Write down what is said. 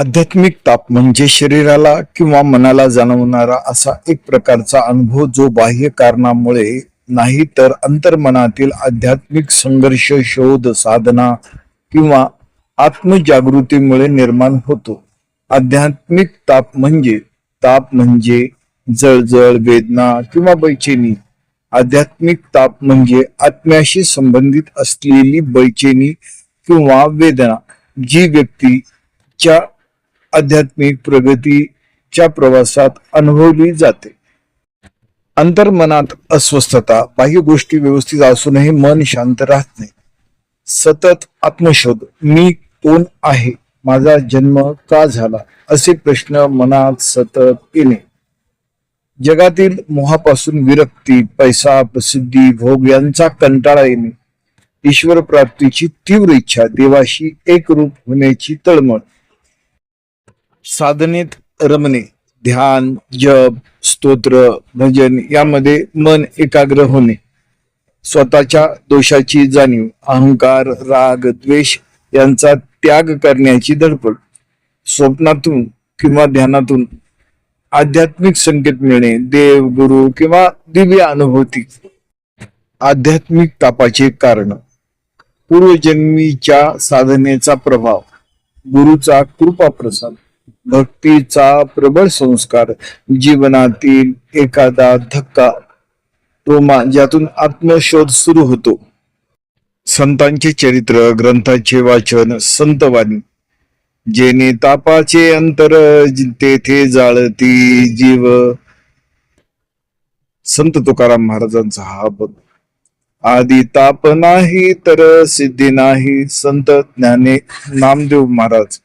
आध्यात्मिक ताप म्हणजे शरीराला किंवा मनाला जाणवणारा असा एक प्रकारचा अनुभव जो बाह्य कारणामुळे नाही तर अंतर्मनातील आध्यात्मिक संघर्ष शोध साधना किंवा आत्मजागृतीमुळे निर्माण होतो. आध्यात्मिक ताप म्हणजे ताप म्हणजे जळजळ वेदना किंवा बैचेनी. आध्यात्मिक ताप म्हणजे आत्म्याशी संबंधित असलेली बैचेनी किंवा वेदना जी व्यक्तीच्या आध्यात्मिक प्रगतीच्या प्रवासात अनुभवली जाते. अंतर्मनात अस्वस्थता बाह्य गोष्टी व्यवस्थित असूनही मन शांत राहत नाही. सतत आत्मशोध मी कोण आहे? माझा जन्म का झाला? असे प्रश्न मनात सतत येणे. जगातील मोहापासून विरक्ती पैसा प्रसिद्धी भोग यांचा कंटाळा येणे. ईश्वर प्राप्तीची तीव्र इच्छा देवाशी एकरूप होण्याची तळमळ. साधनेत रमणे ध्यान जप स्तोत्र भजन यामध्ये मन एकाग्र होणे. स्वतःच्या दोषाची जाणीव अहंकार राग द्वेष यांचा त्याग करण्याची धडपड. स्वप्नातून किंवा ध्यानातून आध्यात्मिक संकेत मिळणे देव गुरु किंवा दिव्य अनुभूती. आध्यात्मिक तापाचे कारण. पूर्वजन्मीच्या साधनेचा प्रभाव. गुरुचा कृपा प्रसाद भक्तीचा प्रबळ संस्कार जीवनातील एखादा धक्का टोमा ज्यातून आत्मशोध सुरू होतो. संतांचे चरित्र ग्रंथाचे वाचन संतवाणी जेने तापाचे अंतर तेथे जाळती जीव. संत तुकाराम महाराजांचा हा बघ. आधी ताप नाही तर सिद्धी नाही संत ज्ञाने नामदेव महाराज.